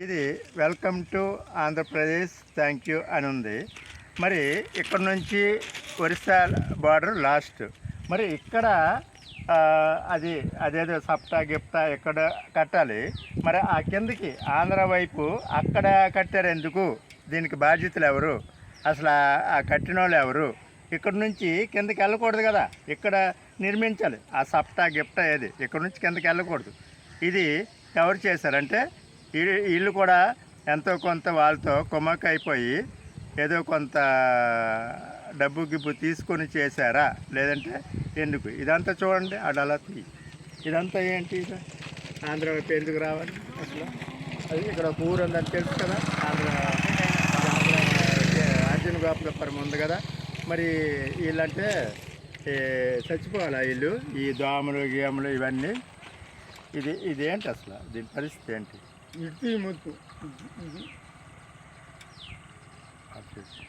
ఇది welcome to Andhra Pradesh thank you అని ఉంది. మరి ఇక్కడ నుంచి ఒరిస్సా బార్డర్ లాస్ట్. మరి ఇక్కడ అది అదేదో సప్తా గిప్తా ఇక్కడ కట్టాలి? మరి ఆ కిందకి ఆంధ్ర వైపు అక్కడ కట్టారు ఎందుకు? దీనికి బాధ్యతలు ఎవరు? అసలు ఆ- కట్టిన వాళ్ళు ఎవరు? ఇక్కడ నుంచి కిందకి వెళ్ళకూడదు కదా? ఇక్కడ నిర్మించాలి. ఆ సప్తా గిప్తా ఏది? ఇక్కడ నుంచి కిందకి వెళ్ళకూడదు. ఇది ఎవరు చేశారంటే వీళ్ళు కూడా ఎంతో కొంత వాళ్ళతో కుమ్మక్క అయిపోయి ఏదో కొంత డబ్బు గిబ్బు తీసుకొని చేశారా? లేదంటే ఎందుకు? ఇదంతా చూడండి అడలా ఇదంతా ఏంటి ఆంధ్ర వైపు ఎందుకు రావాలి అసలు. అది ఇక్కడ ఒక ఊరు ఉందని తెలుసు కదా. ఆంధ్ర అర్జున్ గోపగప్పరం ఉంది కదా. మరి వీళ్ళంటే చచ్చిపోవాలి వీళ్ళు? ఈ దోమలు గేమలు ఇవన్నీ. ఇది ఇదేంటి అసలు? దీని పరిస్థితి ఏంటి? इतनी मुझको अच्छा अच्छा